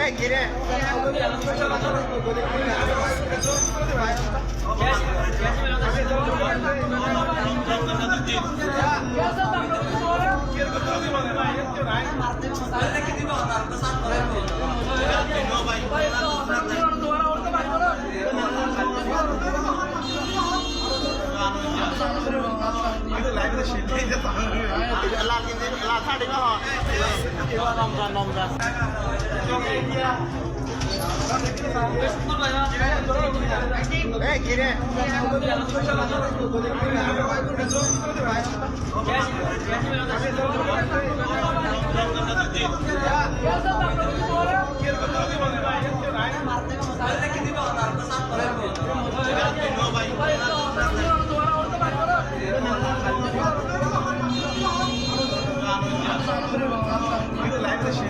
এই কিরে লাল 都来个新天地长恩人。哎，这个那今天你那看的更好。哎，那我们干，那我们干。交给你啊。哎，爷爷，哎，爷爷。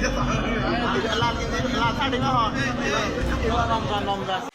কিনতে লাল শাড়ি না হয় রমজান রমজান